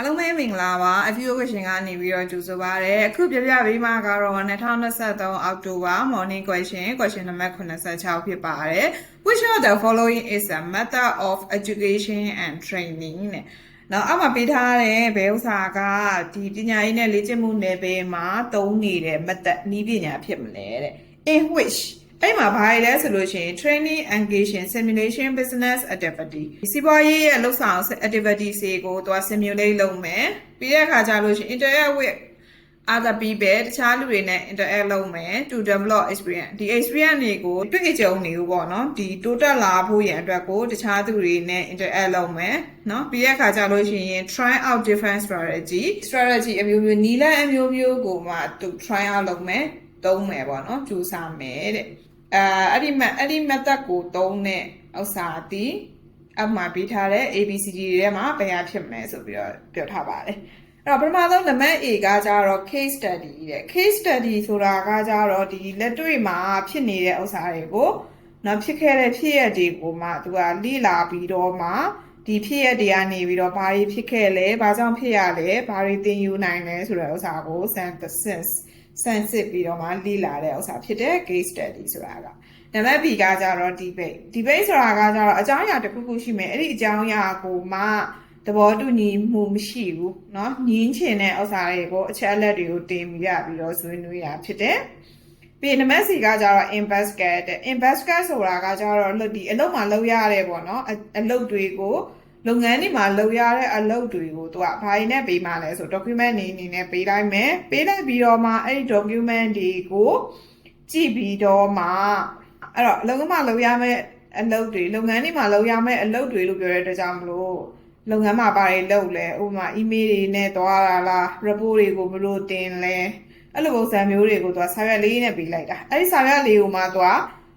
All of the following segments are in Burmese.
အားလုံးပဲမင်္ဂလာပါ a few question ကနေပြီးတော့ကြိုဆိုပါရစေအခုပြပြပေးမှာကတော့2023အောက်တိုဘာ morning question question နံပါတ်86ဖြစ်ပါတယ် which of the following is a method of education and training နဲ့နောက်အောက်မှာပေးထားတဲ့ဘယ်ဥစ္စာကဒီပညာရေးနဲ့လေ့ကျင့်မှုနယ်ပယ်မှာသုံးနေတဲ့ method နည်းပညာဖြစ်မလဲတဲ့ in which အဲ့မှာဘာလဲဆိုလို့ရှိရင် training engagement simulation business activity စီးပွားရေးရဲ့လှုပ်ဆောင် activities တွေကိုသူက simulate လုပ်မယ်ပြီးတဲ့အခါကျလို့ရှိရင် interact with other people တခြားလူတွေနဲ့ interact လုပ်မယ် to develop experience ဒီ experience တွေကိုတွေ့ကြုံနေဘူးပေါ့နော်ဒီတိုးတက်လာဖို့ရန်အတွက်ကိုတခြားသူတွေနဲ့ interact လုပ်မယ်နော်ပြီးတဲ့အခါကျလို့ရှိရင် try out different strategy strategy အမျိုးမျိုးနီလန်းအမျိုးမျိုးကိုမှသူ try out လုပ်မယ်သုံးမယ်ပေါ့နော်ကြိုးစားမယ်တဲ့ အဲအဲ့ဒီမဲ့အဲ့ဒီ method ကိုသုံးတဲ့ဥစ္စာဒီအမှပေးထားတဲ့ ABCD တွေထဲမှာဘယ်ဟာဖြစ်မလဲဆိုပြီးတော့ပြောထားပါတယ်အဲ့တော့ပထမဆုံးနံပါတ် A ကကြတော့ case study တဲ့ case study ဆိုတာကကြတော့ဒီလက်တွေ့မှာဖြစ်နေတဲ့ဥစ္စာတွေကိုနော်ဖြစ်ခဲ့တဲ့ဖြစ်ရက်တွေကိုမှသူကလိလာပြီးတော့မှဒီဖြစ်ရက်တွေကနေပြီးတော့ဘာတွေဖြစ်ခဲ့လဲဘာကြောင့်ဖြစ်ရလဲဘာတွေသင်ယူနိုင်လဲဆိုတဲ့ဥစ္စာကို synthesis ဆန်းစစ်ပြီးတော့မှလေ့လာတဲ့ဥစ္စာဖြစ်တဲ့ case study ဆိုတာကနံပါတ် B ကကြတော့ debate debate ဆိုတာကကြတော့အကြောင်းအရာတစ်ခုခုရှိမယ်အဲ့ဒီအကြောင်းအရာကိုမှသဘောတူညီမှုမရှိဘူးเนาะညင်းချင်တဲ့ဥစ္စာတွေကိုအချက်အလက်တွေကိုတင်ပြပြီးတော့ဆွေးနွေးရဖြစ်တယ်ပြီးနံပါတ် C ကကြတော့ investigate တဲ့ investigate ဆိုတာကကြတော့ဒီအလုပ်မှာလုပ်ရတဲ့ပေါ့နော်အလုပ်တွေကို လုပ်ငန်းတွေမှာလုပ်ရတဲ့အလုပ်တွေကိုသူကဘာတွေနဲ့ပေးမှလဲဆို document နေအနေနဲ့ပေးလိုက်မယ်ပေးလိုက်ပြီးတော့မှအဲ့ဒီ document တွေကိုကြည့်ပြီးတော့မှအဲ့တော့အလုပ်မှာလုပ်ရမယ့်အလုပ်တွေလုပ်ငန်းတွေမှာလုပ်ရမယ့်အလုပ်တွေလို့ပြောတဲ့အတွက်ကြောင့်မလို့လုပ်ငန်းမှာဘာတွေလုပ်လဲဥပမာ email တွေနဲ့သွားတာလား report တွေကိုဘယ်လိုတင်လဲအဲ့လိုပုံစံမျိုးတွေကိုသူကစာရွက်လေးနဲ့ပေးလိုက်တာအဲ့ဒီစာရွက်လေးကိုမှသူက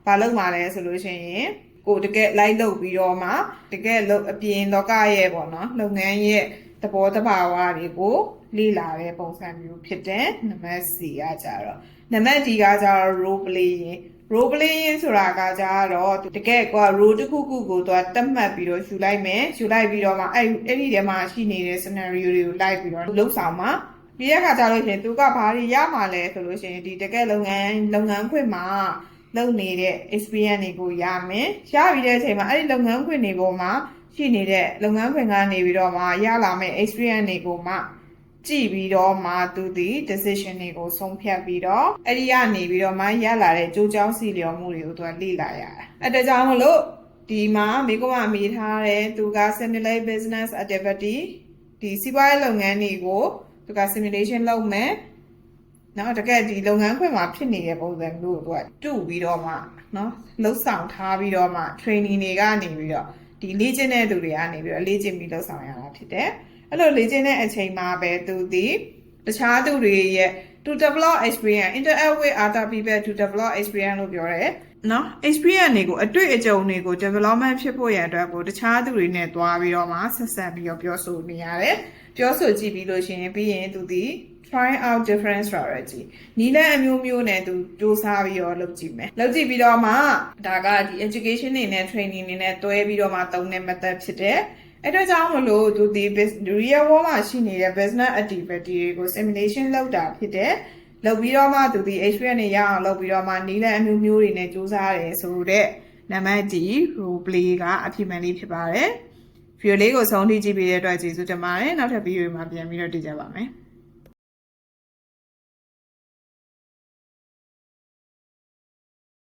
ဘာလုပ်မှလဲဆိုလို့ရှိရင် ကိုတကယ်လိုက်လုပ်ပြီးတော့မှတကယ်လုပ်အပြင်လောကရဲ့ပေါ့နော်လုပ်ငန်းရဲ့သဘောတဘာဝတွေကိုလေ့လာတဲ့ပုံစံမျိုးဖြစ်တဲ့နံပါတ် C ကကြတော့နံပါတ် D ကကြတော့ role playing role playing ဆိုတာကကြတော့တကယ်ကွာ role တစ်ခုခုကိုသူကတတ်မှတ်ပြီးတော့ယူလိုက်မယ်ယူလိုက်ပြီးတော့မှအဲ့အဲ့ဒီထဲမှာရှိနေတဲ့ scenario တွေကိုလိုက်ပြီးတော့လှုပ်ဆောင်မှာပြီးတဲ့အခါကျလို့ရှိရင်သူကဘာတွေရမှာလဲဆိုလို့ရှိရင်ဒီတကယ်လုပ်ငန်းလုပ်ငန်းခွင်မှာ လုပ်နေတဲ့ experience တွေကိုရမယ်ရပြီးတဲ့အချိန်မှာအဲ့ဒီလုပ်ငန်းခွင်တွေပေါ်မှာရှိနေတဲ့လုပ်ငန်းခွင်ကနေပြီးတော့မှရလာမယ့် experience တွေကိုမှကြည့်ပြီးတော့မှသူဒီ decision တွေကိုဆုံးဖြတ်ပြီးတော့အဲ့ဒီကနေပြီးတော့မှရလာတဲ့ကြိုးကြောင်းစီလျော်မှုတွေကိုသူကလေ့လာရတာအဲ့ဒါကြောင့်မလို့ဒီမှာမိကုမမိထားတဲ့သူက simulate business activity ဒီစီးပွားရေးလုပ်ငန်းတွေကိုသူက simulation လုပ်မယ် နော်တကယ်ဒီလုပ်ငန်းခွင်မှာဖြစ်နေတဲ့ပုံစံမျိုးကိုသူကတူပြီးတော့မှနော်လှုပ်ဆောင်ထားပြီးတော့မှ training တွေကနေပြီးတော့ဒီလေ့ကျင့်တဲ့သူတွေကနေပြီးတော့လေ့ကျင့်ပြီးလှုပ်ဆောင်ရတာဖြစ်တယ်အဲ့လိုလေ့ကျင့်တဲ့အချိန်မှာပဲသူဒီတခြားသူတွေရဲ့ to develop experience interact with other people to develop experience လို့ပြောတယ်နော် experience တွေကိုအတွေ့အကြုံတွေကို development ဖြစ်ဖို့ရန်အတွက်ကိုတခြားသူတွေနဲ့တွားပြီးတော့မှဆက်ဆက်ပြီးတော့ပြောဆိုနေရတယ်ပြောဆိုကြည့်ပြီးလို့ရှိရင်ပြီးရင်သူဒီ try out different strategy နီးလန်းအမျိုးမျိုးနဲ့သူစူးစမ်းပြီးတော့လုပ်ကြည့်မယ်လုပ်ကြည့်ပြီးတော့မှဒါကဒီ education တွေနဲ့ training တွေနဲ့တွဲပြီးတော့မှသုံးတဲ့ method ဖြစ်တယ်အဲ့တော့ကြောင့်မလို့သူဒီ real world မှာရှိနေတဲ့ business activity တွေကို simulation လုပ်တာဖြစ်တယ်လုပ်ပြီးတော့မှသူဒီ experience တွေရအောင်လုပ်ပြီးတော့မှနီးလန်းအမျိုးမျိုးတွေနဲ့စူးစမ်းရတယ်ဆိုတော့နံပါတ်ဒီ role play ကအဖြစ်မှန်လေးဖြစ်ပါတယ်ဗီဒီယိုလေးကိုဆုံးထိကြည့်ပေးတဲ့အတွက်ကျေးဇူးတင်ပါတယ်နောက်ထပ်ဗီဒီယိုမှာပြန်ပြီးတော့တွေ့ကြပါမယ်